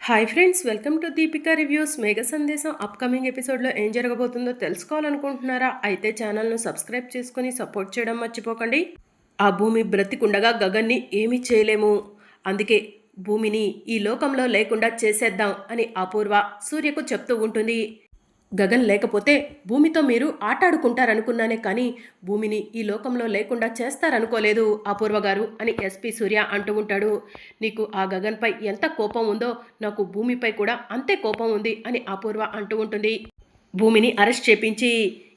Hi friends welcome to Deepika reviews Megha Sandesam upcoming ఎపిసోడ్లో ఏం జరగబోతుందో తెలుసుకోవాలనుకుంటున్నారా? అయితే ఛానల్ను సబ్స్క్రైబ్ చేసుకొని సపోర్ట్ చేయడం మర్చిపోకండి. ఆ భూమి బ్రతికుండగా గగన్ని ఏమీ చేయలేము. అందుకే భూమిని ఈ లోకంలో లేకుండా చేసేద్దాం అని అపూర్వ సూర్యకు చెప్తూ ఉంటుంది. గగన్ లేకపోతే భూమితో మీరు ఆటాడుకుంటారనుకున్నానే కానీ భూమిని ఈ లోకంలో లేకుండా చేస్తారనుకోలేదు అపూర్వ గారు అని ఎస్పీ సూర్య అంటూ ఉంటాడు. నీకు ఆ గగన్పై ఎంత కోపం ఉందో నాకు భూమిపై కూడా అంతే కోపం ఉంది అని అపూర్వ అంటూ ఉంటుంది. భూమిని అరెస్ట్ చేపించి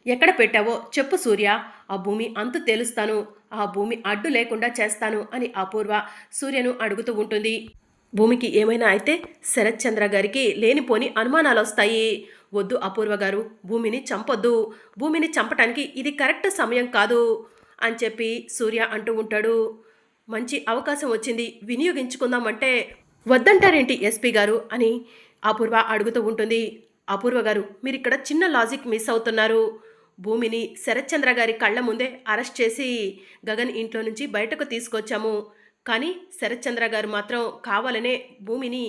ఎక్కడ పెట్టావో చెప్పు సూర్య. ఆ భూమి అంతు తేలుస్తాను. ఆ భూమి అడ్డు లేకుండా చేస్తాను అని అపూర్వ సూర్యను అడుగుతూ ఉంటుంది. భూమికి ఏమైనా అయితే శరత్చంద్ర గారికి లేనిపోని అనుమానాలు వస్తాయి వద్దు అపూర్వ గారు. భూమిని చంపొద్దు. భూమిని చంపటానికి ఇది కరెక్ట్ సమయం కాదు అని చెప్పి సూర్య అంటూ ఉంటాడు. మంచి అవకాశం వచ్చింది. వినియోగించుకుందామంటే వద్దంటారేంటి ఎస్పీ గారు అని అపూర్వ అడుగుతూ ఉంటుంది. అపూర్వ గారు మీరు ఇక్కడ చిన్న లాజిక్ మిస్ అవుతున్నారు. భూమిని శరత్చంద్ర గారి కళ్ళ ముందే అరెస్ట్ చేసి గగన్ ఇంట్లో నుంచి బయటకు తీసుకొచ్చాము. కానీ శరత్చంద్ర గారు మాత్రం కావాలనే భూమిని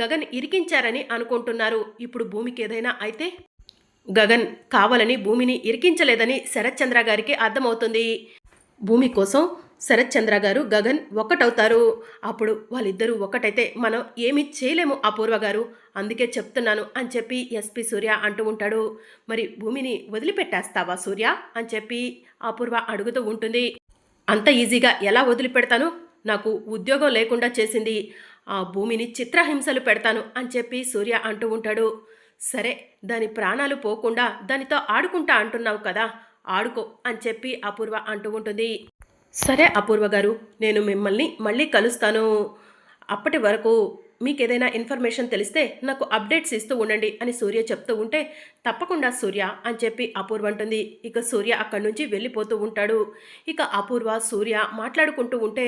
గగన్ ఇరికించారని అనుకుంటున్నారు. ఇప్పుడు భూమికి ఏదైనా అయితే గగన్ కావాలని భూమిని ఇరికించలేదని శరత్చంద్ర గారికి అర్థమవుతుంది. భూమి కోసం శరత్చంద్ర గారు గగన్ ఒక్కటవుతారు అప్పుడు వాళ్ళిద్దరూ ఒక్కటైతే మనం ఏమీ చేయలేము అపూర్వ గారు. అందుకే చెప్తున్నాను అని చెప్పి ఎస్పి సూర్య అంటూ ఉంటాడు. మరి భూమిని వదిలిపెట్టేస్తావా సూర్య అని చెప్పి అపూర్వ అడుగుతూ ఉంటుంది. అంత ఈజీగా ఎలా వదిలిపెడతాను? నాకు ఉద్యోగం లేకుండా చేసింది. ఆ భూమిని చిత్రహింసలు పెడతాను అని చెప్పి సూర్య అంటూ ఉంటాడు. సరే దాని ప్రాణాలు పోకుండా దానితో ఆడుకుంటా అంటున్నావు కదా ఆడుకో అని చెప్పి అపూర్వ అంటూ ఉంటుంది. సరే అపూర్వ గారు నేను మిమ్మల్ని మళ్ళీ కలుస్తాను. అప్పటి వరకు మీకు ఏదైనా ఇన్ఫర్మేషన్ తెలిస్తే నాకు అప్డేట్స్ ఇస్తూ ఉండండి అని సూర్య చెప్తూ ఉంటే తప్పకుండా సూర్య అని చెప్పి అపూర్వ అంటుంది. ఇక సూర్య అక్కడి నుంచి వెళ్ళిపోతూ ఉంటాడు. ఇక అపూర్వ సూర్య మాట్లాడుకుంటూ ఉంటే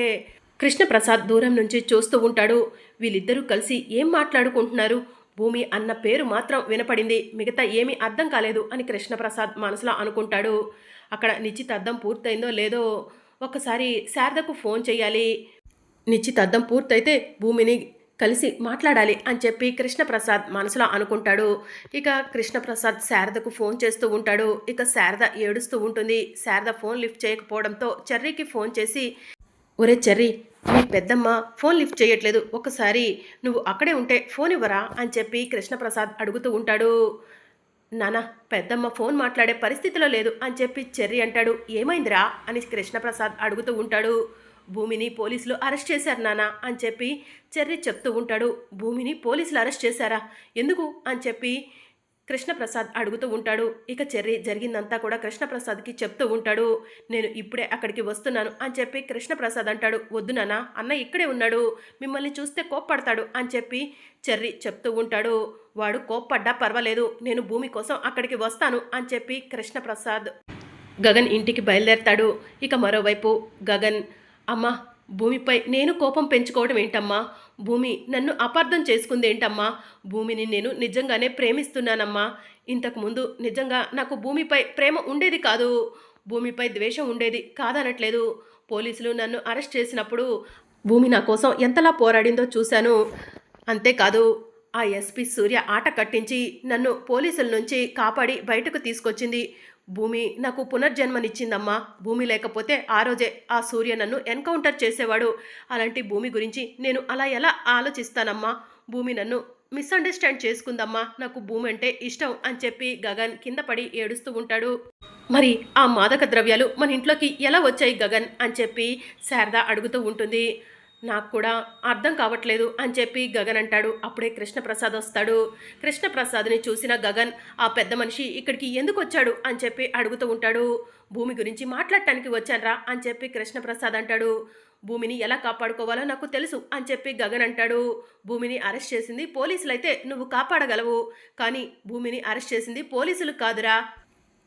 కృష్ణప్రసాద్ దూరం నుంచి చూస్తూ ఉంటాడు. వీళ్ళిద్దరూ కలిసి ఏం మాట్లాడుకుంటున్నారు? భూమి అన్న పేరు మాత్రం వినపడింది. మిగతా ఏమీ అర్థం కాలేదు అని కృష్ణప్రసాద్ మనసులో అనుకుంటాడు. అక్కడ నిశ్చితార్థం పూర్తయిందో లేదో ఒకసారి శారదకు ఫోన్ చేయాలి. నిశ్చితార్థం పూర్తయితే భూమిని కలిసి మాట్లాడాలి అని చెప్పి కృష్ణప్రసాద్ మనసులో అనుకుంటాడు. ఇక కృష్ణప్రసాద్ శారదకు ఫోన్ చేస్తూ ఉంటాడు. ఇక శారద ఏడుస్తూ ఉంటుంది. శారద ఫోన్ లిఫ్ట్ చేయకపోవడంతో చెర్రీకి ఫోన్ చేసి ఒరే చెర్రీ మీ పెద్దమ్మ ఫోన్ లిఫ్ట్ చేయట్లేదు. ఒకసారి నువ్వు అక్కడే ఉంటే ఫోన్ ఇవ్వరా అని చెప్పి కృష్ణప్రసాద్ అడుగుతూ ఉంటాడు. నానా పెద్దమ్మ ఫోన్ మాట్లాడే పరిస్థితిలో లేదు అని చెప్పి చెర్రీ అంటాడు. ఏమైందిరా అని కృష్ణప్రసాద్ అడుగుతూ ఉంటాడు. భూమిని పోలీసులు అరెస్ట్ చేశారు నానా అని చెప్పి చెర్రి చెప్తూ ఉంటాడు. భూమిని పోలీసులు అరెస్ట్ చేశారా? ఎందుకు? అని చెప్పి కృష్ణప్రసాద్ అడుగుతూ ఉంటాడు. ఇక చెర్రీ జరిగిందంతా కూడా కృష్ణప్రసాద్కి చెప్తూ ఉంటాడు. నేను ఇప్పుడే అక్కడికి వస్తున్నాను అని చెప్పి కృష్ణప్రసాద్ అంటాడు. వద్దు నాన్న అన్న ఇక్కడే ఉన్నాడు. మిమ్మల్ని చూస్తే కోప్పడతాడు అని చెప్పి చెర్రీ చెప్తూ ఉంటాడు. వాడు కోప్పడ్డా పర్వాలేదు నేను భూమి కోసం అక్కడికి వస్తాను అని చెప్పి కృష్ణప్రసాద్ గగన్ ఇంటికి బయలుదేరతాడు. ఇక మరోవైపు గగన్ అమ్మ భూమిపై నేను కోపం పెంచుకోవడం ఏంటమ్మా? భూమి నన్ను అపార్థం చేసుకుంది ఏంటమ్మా? భూమిని నేను నిజంగానే ప్రేమిస్తున్నానమ్మా. ఇంతకుముందు నిజంగా నాకు భూమిపై ప్రేమ ఉండేది కాదు. భూమిపై ద్వేషం ఉండేది కాదనట్లేదు. పోలీసులు నన్ను అరెస్ట్ చేసినప్పుడు భూమి నా కోసం ఎంతలా పోరాడిందో చూశాను. అంతేకాదు ఆ ఎస్పీ సూర్య ఆట కట్టించి నన్ను పోలీసుల నుంచి కాపాడి బయటకు తీసుకొచ్చింది. భూమి నాకు పునర్జన్మనిచ్చిందమ్మా. భూమి లేకపోతే ఆ రోజే ఆ సూర్య నన్ను ఎన్కౌంటర్ చేసేవాడు. అలాంటి భూమి గురించి నేను అలా ఎలా ఆలోచిస్తానమ్మా? భూమి నన్ను మిస్అండర్స్టాండ్ చేసుకుందమ్మా. నాకు భూమి అంటే ఇష్టం అని చెప్పి గగన్ కింద పడి ఏడుస్తూ ఉంటాడు. మరి ఆ మాదక ద్రవ్యాలు మన ఇంట్లోకి ఎలా వచ్చాయి గగన్? అని చెప్పి శారద అడుగుతూ ఉంటుంది. నాకు కూడా అర్థం కావట్లేదు అని చెప్పి గగన్ అంటాడు. అప్పుడే కృష్ణప్రసాద్ వస్తాడు. కృష్ణప్రసాద్ని చూసిన గగన్ ఆ పెద్ద మనిషి ఇక్కడికి ఎందుకు వచ్చాడు? అని చెప్పి అడుగుతూ ఉంటాడు. భూమి గురించి మాట్లాడటానికి వచ్చానరా అని చెప్పి కృష్ణప్రసాద్ అంటాడు. భూమిని ఎలా కాపాడుకోవాలో నాకు తెలుసు అని చెప్పి గగన్ అంటాడు. భూమిని అరెస్ట్ చేసింది పోలీసులు అయితే నువ్వు కాపాడగలవు. కానీ భూమిని అరెస్ట్ చేసింది పోలీసులు కాదురా.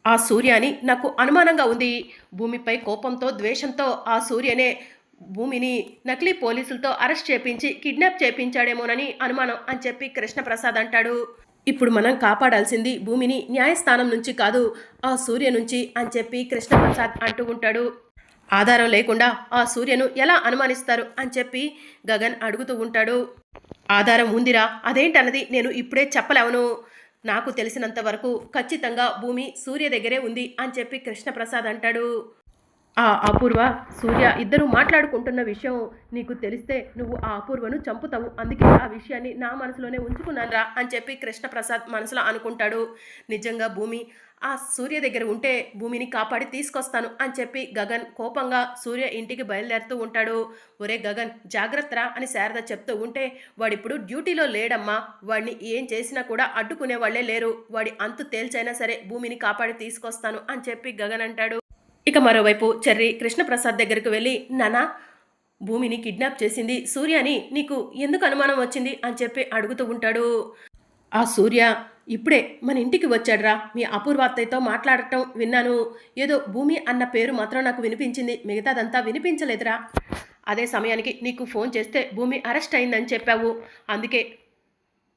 ఆ సూర్యాని నాకు అనుమానంగా ఉంది. భూమిపై కోపంతో ద్వేషంతో ఆ సూర్యనే భూమిని నకిలీ పోలీసులతో అరెస్ట్ చేపించి కిడ్నాప్ చేపించాడేమోనని అనుమానం అని చెప్పి కృష్ణప్రసాద్ అంటాడు. ఇప్పుడు మనం కాపాడాల్సింది భూమిని న్యాయస్థానం నుంచి కాదు ఆ సూర్య నుంచి అని చెప్పి కృష్ణప్రసాద్ అంటూ ఉంటాడు. ఆధారం లేకుండా ఆ సూర్యను ఎలా అనుమానిస్తారు అని చెప్పి గగన్ అడుగుతూ ఉంటాడు. ఆధారం ఉందిరా అదేంటన్నది నేను ఇప్పుడే చెప్పలేవను. నాకు తెలిసినంత వరకు ఖచ్చితంగా భూమి సూర్య దగ్గరే ఉంది అని చెప్పి కృష్ణప్రసాద్ అంటాడు. ఆ అపూర్వ సూర్య ఇద్దరు మాట్లాడుకుంటున్న విషయం నీకు తెలిస్తే నువ్వు ఆ అపూర్వను చంపుతావు. అందుకే ఆ విషయాన్ని నా మనసులోనే ఉంచుకున్నానురా అని చెప్పి కృష్ణప్రసాద్ మనసులో అనుకుంటాడు. నిజంగా భూమి ఆ సూర్య దగ్గర ఉంటే భూమిని కాపాడి తీసుకొస్తాను అని చెప్పి గగన్ కోపంగా సూర్య ఇంటికి బయలుదేరుతూ ఉంటాడు. ఒరే గగన్ జాగ్రత్తరా అని శారద చెప్తూ ఉంటే వాడిప్పుడు డ్యూటీలో లేడమ్మా. వాడిని ఏం చేసినా కూడా అడ్డుకునే వాళ్ళే లేరు. వాడి అంతు తేల్చైనా సరే భూమిని కాపాడి తీసుకొస్తాను అని చెప్పి గగన్ అంటాడు. ఇక మరోవైపు చెర్రి కృష్ణప్రసాద్ దగ్గరకు వెళ్ళి నానా భూమిని కిడ్నాప్ చేసింది సూర్యని నీకు ఎందుకు అనుమానం వచ్చింది? అని చెప్పి అడుగుతూ ఉంటాడు. ఆ సూర్య ఇప్పుడే మన ఇంటికి వచ్చాడ్రా. మీ అపూర్వాత్తయ్యతో మాట్లాడటం విన్నాను. ఏదో భూమి అన్న పేరు మాత్రం నాకు వినిపించింది. మిగతాదంతా వినిపించలేదురా. అదే సమయానికి నీకు ఫోన్ చేస్తే భూమి అరెస్ట్ అయిందని చెప్పావు. అందుకే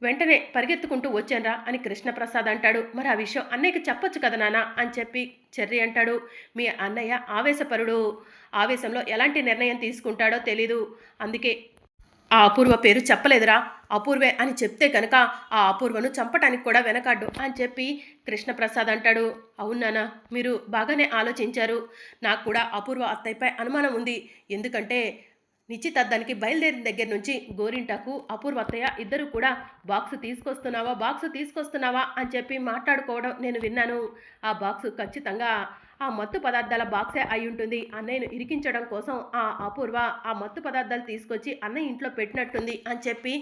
వెంటనే పరిగెత్తుకుంటూ వచ్చాన్రా అని కృష్ణప్రసాద్ అంటాడు. మరి ఆ విషయం అన్నయ్యకి చెప్పొచ్చు కదా నాన్న అని చెప్పి చెర్రి అంటాడు. మీ అన్నయ్య ఆవేశపరుడు. ఆవేశంలో ఎలాంటి నిర్ణయం తీసుకుంటాడో తెలీదు. అందుకే ఆ అపూర్వ పేరు చెప్పలేదురా. అపూర్వే అని చెప్తే కనుక ఆ అపూర్వను చంపటానికి కూడా వెనకాడ్డు అని చెప్పి కృష్ణప్రసాద్ అంటాడు. అవునానా మీరు బాగానే ఆలోచించారు. నాకు కూడా అపూర్వ అత్తయ్యపై అనుమానం ఉంది. ఎందుకంటే నిశ్చితార్థానికి బయలుదేరిన దగ్గర నుంచి గోరింటాకు అపూర్వ ఇద్దరు కూడా బాక్స్ తీసుకొస్తున్నావా? బాక్స్ తీసుకొస్తున్నావా? అని చెప్పి మాట్లాడుకోవడం నేను విన్నాను. ఆ బాక్స్ ఖచ్చితంగా ఆ మత్తు పదార్థాల బాక్సే అయి ఉంటుంది. అన్నయ్యను ఇరికించడం కోసం ఆ అపూర్వ ఆ మత్తు పదార్థాలు తీసుకొచ్చి అన్నయ్య ఇంట్లో పెట్టినట్టుంది అని చెప్పి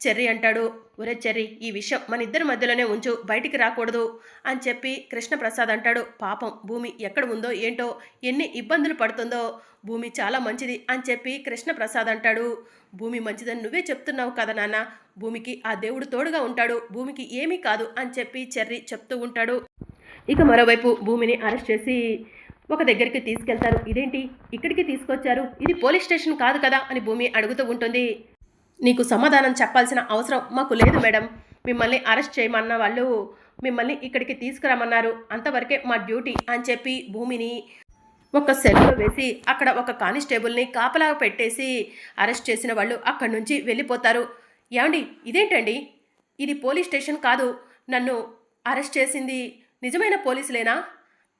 చెర్రీ అంటాడు. ఒరే చెర్రీ ఈ విషయం మన ఇద్దరి మధ్యలోనే ఉంచు బయటికి రాకూడదు అని చెప్పి కృష్ణప్రసాద్ అంటాడు. పాపం భూమి ఎక్కడ ఉందో ఏంటో ఎన్ని ఇబ్బందులు పడుతుందో భూమి చాలా మంచిది అని చెప్పి కృష్ణప్రసాద్ అంటాడు. భూమి మంచిదని నువ్వే చెప్తున్నావు కదా నాన్న భూమికి ఆ దేవుడు తోడుగా ఉంటాడు భూమికి ఏమీ కాదు అని చెప్పి చెర్రి చెప్తూ ఉంటాడు. ఇక మరోవైపు భూమిని అరెస్ట్ చేసి ఒక దగ్గరికి తీసుకెళ్తారు. ఇదేంటి? ఇక్కడికి తీసుకొచ్చారు? ఇది పోలీస్ స్టేషన్ కాదు కదా? అని భూమి అడుగుతూ ఉంటుంది. నీకు సమాధానం చెప్పాల్సిన అవసరం మాకు లేదు మేడం. మిమ్మల్ని అరెస్ట్ చేయమన్న వాళ్ళు మిమ్మల్ని ఇక్కడికి తీసుకురమ్మన్నారు అంతవరకే మా డ్యూటీ అని చెప్పి భూమిని ఒక సెల్లో వేసి అక్కడ ఒక కానిస్టేబుల్ని కాపలా పెట్టేసి అరెస్ట్ చేసిన వాళ్ళు అక్కడి నుంచి వెళ్ళిపోతారు. ఏమండి? ఇదేంటండి? ఇది పోలీస్ స్టేషన్ కాదు. నన్ను అరెస్ట్ చేసింది నిజమైన పోలీసులేనా?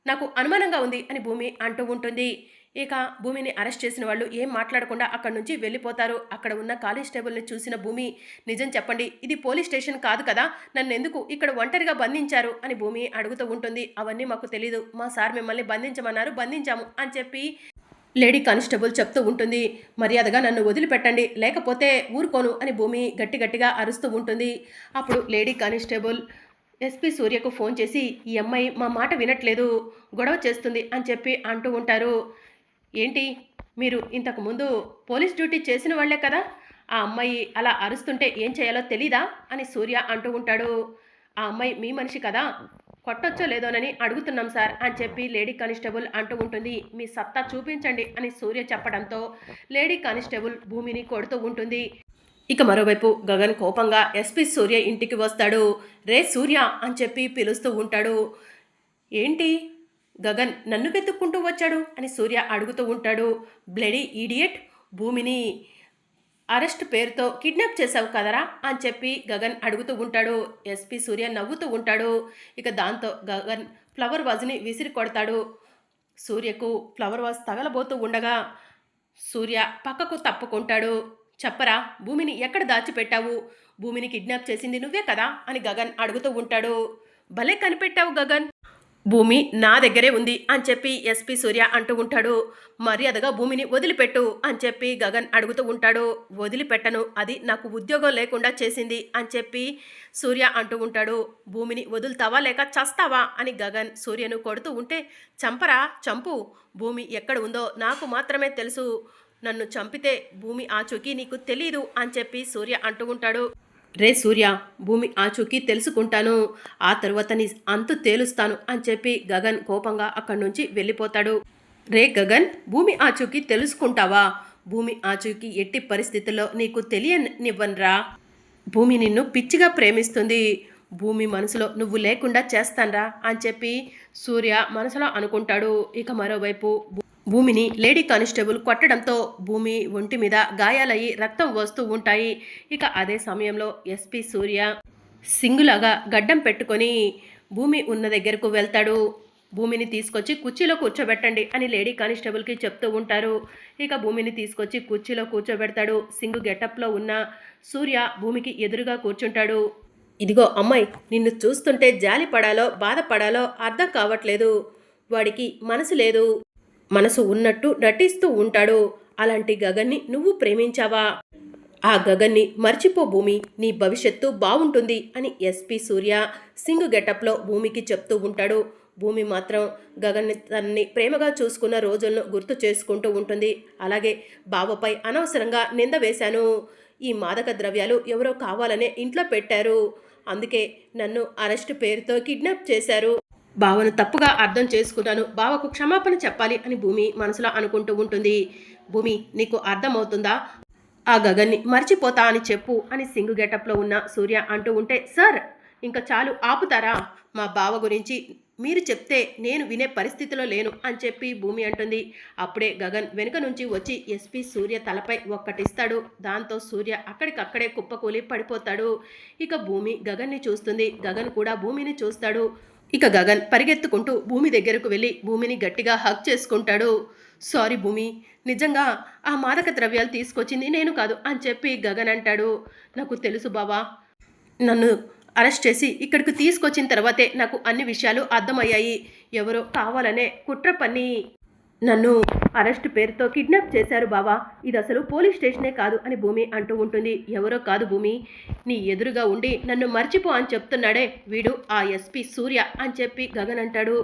నాకు అనుమానంగా ఉంది అని భూమి అంటూ ఉంటుంది. ఇక భూమిని అరెస్ట్ చేసిన వాళ్ళు ఏం మాట్లాడకుండా అక్కడి నుంచి వెళ్ళిపోతారు. అక్కడ ఉన్న కానిస్టేబుల్ని చూసిన భూమి నిజం చెప్పండి ఇది పోలీస్ స్టేషన్ కాదు కదా నన్ను ఎందుకు ఇక్కడ ఒంటరిగా బంధించారు? అని భూమి అడుగుతూ ఉంటుంది. అవన్నీ మాకు తెలీదు మా సార్ మిమ్మల్ని బంధించమన్నారు బంధించాము అని చెప్పి లేడీ కానిస్టేబుల్ చెప్తూ ఉంటుంది. మర్యాదగా నన్ను వదిలిపెట్టండి లేకపోతే ఊరుకోను అని భూమి గట్టి గట్టిగా అరుస్తూ ఉంటుంది. అప్పుడు లేడీ కానిస్టేబుల్ ఎస్పీ సూర్యకు ఫోన్ చేసి ఈ అమ్మాయి మా మాట వినట్లేదు గొడవ చేస్తుంది అని చెప్పి అంటూ ఉంటారు. ఏంటి? మీరు ఇంతకుముందు పోలీస్ డ్యూటీ చేసిన వాళ్ళే కదా? ఆ అమ్మాయి అలా అరుస్తుంటే ఏం చేయాలో తెలీదా? అని సూర్య అంటూ ఉంటాడు. ఆ అమ్మాయి మీ మనిషి కదా? కొట్టొచ్చో లేదోనని అడుగుతున్నాం సార్ అని చెప్పి లేడీ కానిస్టేబుల్ అంటూ ఉంటుంది. మీ సత్తా చూపించండి అని సూర్య చెప్పడంతో లేడీ కానిస్టేబుల్ భూమిని కొడుతూ ఉంటుంది. ఇక మరోవైపు గగన్ కోపంగా ఎస్పీ సూర్య ఇంటికి వస్తాడు. రే సూర్య అని చెప్పి పిలుస్తూ ఉంటాడు. ఏంటి? గగన్ నన్ను వెతుక్కుంటూ వచ్చాడు అని సూర్య అడుగుతూ ఉంటాడు. బ్లడీ ఈడియట్ భూమిని అరెస్ట్ పేరుతో కిడ్నాప్ చేశావు కదరా అని చెప్పి గగన్ అడుగుతూ ఉంటాడు. ఎస్పీ సూర్య నవ్వుతూ ఉంటాడు. ఇక దాంతో గగన్ ఫ్లవర్ వాజ్ని విసిరి కొడతాడు. సూర్యకు ఫ్లవర్ వాజ్ తగలబోతూ ఉండగా సూర్య పక్కకు తప్పుకుంటాడు. చెప్పరా భూమిని ఎక్కడ దాచిపెట్టావు? భూమిని కిడ్నాప్ చేసింది నువ్వే కదా అని గగన్ అడుగుతూ ఉంటాడు. భలే కనిపెట్టావు గగన్! భూమి నా దగ్గరే ఉంది అని చెప్పి ఎస్పీ సూర్య అంటూ ఉంటాడు. మర్యాదగా భూమిని వదిలిపెట్టు అని చెప్పి గగన్ అడుగుతూ ఉంటాడు. వదిలిపెట్టను అది నాకు ఉద్యోగం లేకుండా చేసింది అని చెప్పి సూర్య అంటూ ఉంటాడు. భూమిని వదులుతావా లేక చస్తావా అని గగన్ సూర్యను కొడుతూ ఉంటే చంపరా చంపు భూమి ఎక్కడ ఉందో నాకు మాత్రమే తెలుసు. నన్ను చంపితే భూమి ఆచూకీ నీకు తెలీదు అని చెప్పి సూర్య అంటూ ఉంటాడు. రే సూర్య భూమి ఆచూకీ తెలుసుకుంటాను. ఆ తరువాత నీ అంతు తేలుస్తాను అని చెప్పి గగన్ కోపంగా అక్కడి నుంచి వెళ్ళిపోతాడు. రే గగన్ భూమి ఆచూకీ తెలుసుకుంటావా? భూమి ఆచూకీ ఎట్టి పరిస్థితుల్లో నీకు తెలియనివ్వనరా? భూమి నిన్ను పిచ్చిగా ప్రేమిస్తుంది. భూమి మనసులో నువ్వు లేకుండా చేస్తాన్రా అని చెప్పి సూర్య మనసులో అనుకుంటాడు. ఇక మరోవైపు భూమిని లేడీ కానిస్టేబుల్ కొట్టడంతో భూమి ఒంటి మీద గాయాలయ్యి రక్తం వస్తూ ఉంటాయి. ఇక అదే సమయంలో ఎస్పీ సూర్య సింగులాగా గడ్డం పెట్టుకొని భూమి ఉన్న దగ్గరకు వెళ్తాడు. భూమిని తీసుకొచ్చి కుర్చీలో కూర్చోబెట్టండి అని లేడీ కానిస్టేబుల్కి చెప్తూ ఉంటారు. ఇక భూమిని తీసుకొచ్చి కుర్చీలో కూర్చోబెడతాడు. సింగు గెటప్లో ఉన్న సూర్య భూమికి ఎదురుగా కూర్చుంటాడు. ఇదిగో అమ్మాయి నిన్ను చూస్తుంటే జాలి పడాలో బాధపడాలో అర్థం కావట్లేదు. వాడికి మనసు లేదు. మనసు ఉన్నట్టు నటిస్తూ ఉంటాడు. అలాంటి గగన్ని నువ్వు ప్రేమించావా? ఆ గగన్ని మర్చిపో భూమి నీ భవిష్యత్తు బాగుంటుంది అని ఎస్పీ సూర్య సింగ్ గెటప్లో భూమికి చెప్తూ ఉంటాడు. భూమి మాత్రం గగన్ని తనని ప్రేమగా చూసుకున్న రోజులను గుర్తు చేసుకుంటూ ఉంటుంది. అలాగే బావపై అనవసరంగా నింద వేశాను. ఈ మాదక ద్రవ్యాలు ఎవరో కావాలనే ఇంట్లో పెట్టారు. అందుకే నన్ను అరెస్ట్ పేరుతో కిడ్నాప్ చేశారు. బావను తప్పుగా అర్థం చేసుకున్నాను. బావకు క్షమాపణ చెప్పాలి అని భూమి మనసులో అనుకుంటూ ఉంటుంది. భూమి నీకు అర్థమవుతుందా? ఆ గగన్ని మర్చిపోతా అని చెప్పు అని సింగు గెటప్లో ఉన్న సూర్య అంటూ ఉంటే సార్ ఇంకా చాలు ఆపుతారా? మా బావ గురించి మీరు చెప్తే నేను వినే పరిస్థితిలో లేను అని చెప్పి భూమి అంటుంది. అప్పుడే గగన్ వెనుక నుంచి వచ్చి ఎస్పీ సూర్య తలపై ఒక్కటిస్తాడు. దాంతో సూర్య అక్కడికక్కడే కుప్పకూలి పడిపోతాడు. ఇక భూమి గగన్ని చూస్తుంది. గగన్ కూడా భూమిని చూస్తాడు. ఇక గగన్ పరిగెత్తుకుంటూ భూమి దగ్గరకు వెళ్ళి భూమిని గట్టిగా హక్ చేసుకుంటాడు. సారీ భూమి నిజంగా ఆ మాదక ద్రవ్యాలు తీసుకొచ్చింది నేను కాదు అని చెప్పి గగన్ అంటాడు. నాకు తెలుసు బావా నన్ను అరెస్ట్ చేసి ఇక్కడికి తీసుకొచ్చిన తర్వాతే నాకు అన్ని విషయాలు అర్థమయ్యాయి. ఎవరో కావాలనే కుట్ర పని నన్ను అరెస్ట్ పేరుతో కిడ్నాప్ చేశారు బావా. ఇది అసలు పోలీస్ స్టేషనే కాదు అని భూమి అంటూ ఉంటుంది. ఎవరో కాదు భూమి. నీ ఎదురుగా ఉండి నన్ను మర్చిపో అని చెప్తున్నాడే వీడు ఆ ఎస్పీ సూర్య అని చెప్పి గగన్ అంటాడు.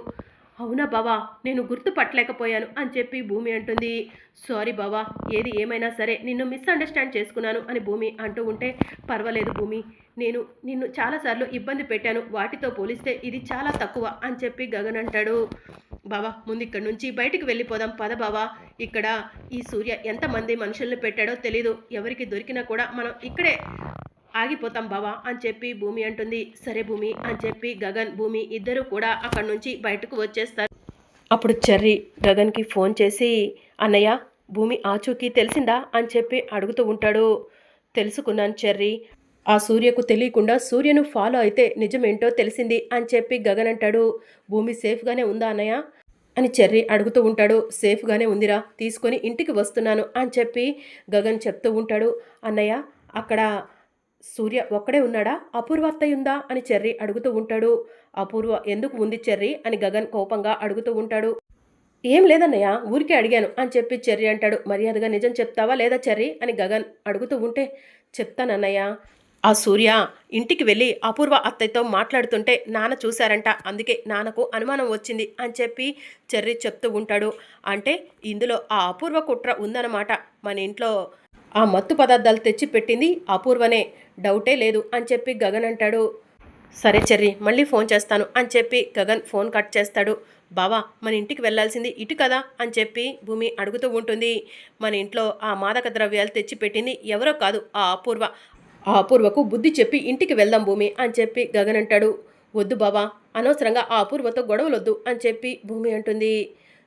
అవునా బావా నేను గుర్తుపట్టలేకపోయాను అని చెప్పి భూమి అంటుంది. సారీ బావా ఏది ఏమైనా సరే నిన్ను మిస్అండర్స్టాండ్ చేసుకున్నాను అని భూమి అంటూ ఉంటే పర్వాలేదు భూమి. నేను నిన్ను చాలాసార్లు ఇబ్బంది పెట్టాను. వాటితో పోలిస్తే ఇది చాలా తక్కువ అని చెప్పి గగన్ అంటాడు. బావా ముందు ఇక్కడ నుంచి బయటికి వెళ్ళిపోదాం పద బావా. ఇక్కడ ఈ సూర్య ఎంతమంది మనుషుల్ని పెట్టాడో తెలీదు. ఎవరికి దొరికినా కూడా మనం ఇక్కడే ఆగిపోతాం బావా అని చెప్పి భూమి అంటుంది. సరే భూమి అని చెప్పి గగన్ భూమి ఇద్దరు కూడా అక్కడి నుంచి బయటకు వచ్చేస్తారు. అప్పుడు చెర్రీ గగన్కి ఫోన్ చేసి అన్నయ్య భూమి ఆచూకీ తెలిసిందా? అని చెప్పి అడుగుతూ ఉంటాడు. తెలుసుకున్నాను చెర్రీ. ఆ సూర్యకు తెలియకుండా సూర్యను ఫాలో అయితే నిజమేంటో తెలిసింది అని చెప్పి గగన్ అంటాడు. భూమి సేఫ్గానే ఉందా అన్నయ్య? అని చెర్రీ అడుగుతూ ఉంటాడు. సేఫ్గానే ఉందిరా తీసుకొని ఇంటికి వస్తున్నాను అని చెప్పి గగన్ చెప్తూ ఉంటాడు. అన్నయ్య అక్కడ సూర్య ఒక్కడే ఉన్నాడా? అపూర్వ అత్తయ్య ఉందా? అని చెర్రీ అడుగుతూ ఉంటాడు. అపూర్వ ఎందుకు ఉంది చెర్రీ? అని గగన్ కోపంగా అడుగుతూ ఉంటాడు. ఏం లేదన్నయ్య ఊరికే అడిగాను అని చెప్పి చెర్రీ అంటాడు. మర్యాదగా నిజం చెప్తావా లేదా చెర్రీ? అని గగన్ అడుగుతూ ఉంటే చెప్తానన్నయ్య ఆ సూర్య ఇంటికి వెళ్ళి అపూర్వ అత్తయ్యతో మాట్లాడుతుంటే నాన్న చూశారంట. అందుకే నాన్నకు అనుమానం వచ్చింది అని చెప్పి చెర్రి చెప్తూ ఉంటాడు. అంటే ఇందులో ఆ అపూర్వ కుట్ర ఉందన్నమాట. మన ఇంట్లో ఆ మత్తు పదార్థాలు తెచ్చి పెట్టింది అపూర్వనే. డౌటే లేదు అని చెప్పి గగన్ అంటాడు. సరే చెర్రి మళ్ళీ ఫోన్ చేస్తాను అని చెప్పి గగన్ ఫోన్ కట్ చేస్తాడు. బావా మన ఇంటికి వెళ్ళాల్సింది ఇటు కదా అని చెప్పి భూమి అడుగుతూ ఉంటుంది. మన ఇంట్లో ఆ మాదక ద్రవ్యాలు తెచ్చిపెట్టింది ఎవరో కాదు ఆ అపూర్వ. ఆ అపూర్వకు బుద్ధి చెప్పి ఇంటికి వెళ్దాం భూమి అని చెప్పి గగన్ అంటాడు. వద్దు బావా అనవసరంగా ఆ అపూర్వతో గొడవలొద్దు అని చెప్పి భూమి అంటుంది.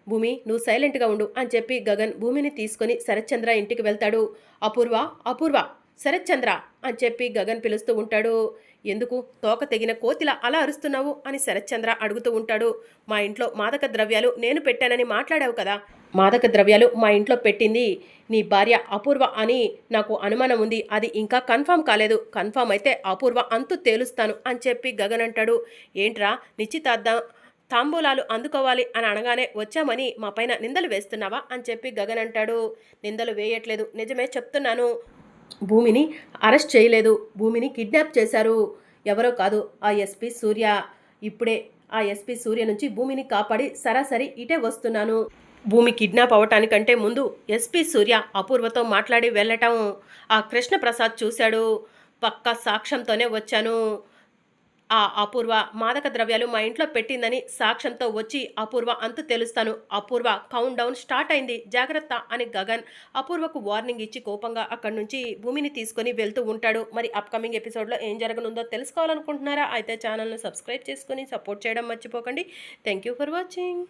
భూమి నువ్వు సైలెంట్గా ఉండు అని చెప్పి గగన్ భూమిని తీసుకొని శరత్చంద్ర ఇంటికి వెళ్తాడు. అపూర్వ అపూర్వ శరత్చంద్ర అని చెప్పి గగన్ పిలుస్తూ ఉంటాడు. ఎందుకు తోక తెగిన కోతిలా అలా అరుస్తున్నావు అని శరత్చంద్ర అడుగుతూ ఉంటాడు. మా ఇంట్లో మాదక ద్రవ్యాలు నేను పెట్టానని మాట్లాడావు కదా మాదక ద్రవ్యాలు మా ఇంట్లో పెట్టింది నీ భార్య అపూర్వ అని నాకు అనుమానం ఉంది. అది ఇంకా కన్ఫామ్ కాలేదు. కన్ఫామ్ అయితే అపూర్వ అంతు తేలుస్తాను అని చెప్పి గగన్ అంటాడు. ఏంట్రా నిశ్చితార్థం తాంబూలాలు అందుకోవాలి అని అనగానే వచ్చామని మా పైన నిందలు వేస్తున్నావా అని చెప్పి గగన్ అంటాడు. నిందలు వేయట్లేదు. నిజమే చెప్తున్నాను. భూమిని అరెస్ట్ చేయలేదు. భూమిని కిడ్నాప్ చేశారు. ఎవరో కాదు ఆ ఎస్పీ సూర్య. ఇప్పుడే ఆ ఎస్పీ సూర్య నుంచి భూమిని కాపాడి సరాసరి ఇటే వస్తున్నాను. భూమి కిడ్నాప్ అవటానికంటే ముందు ఎస్పీ సూర్య అపూర్వతో మాట్లాడి వెళ్ళటం. ఆ కృష్ణప్రసాద్ చూశాడు. పక్క సాక్ష్యంతోనే వచ్చాను. ఆ అపూర్వ మాదక ద్రవ్యాలు మా ఇంట్లో పెట్టిందని సాక్ష్యంతో వచ్చి అపూర్వ అంతు తెలుస్తాను. అపూర్వ కౌంట్ డౌన్ స్టార్ట్ అయింది. జాగ్రత్త అని గగన్ అపూర్వకు వార్నింగ్ ఇచ్చి కోపంగా అక్కడి నుంచి భూమిని తీసుకొని వెళ్తూ ఉంటాడు. మరి అప్కమింగ్ ఎపిసోడ్లో ఏం జరగనుందో తెలుసుకోవాలనుకుంటున్నారా? అయితే ఛానల్ను సబ్స్క్రైబ్ చేసుకొని సపోర్ట్ చేయడం మర్చిపోకండి. Thank you for watching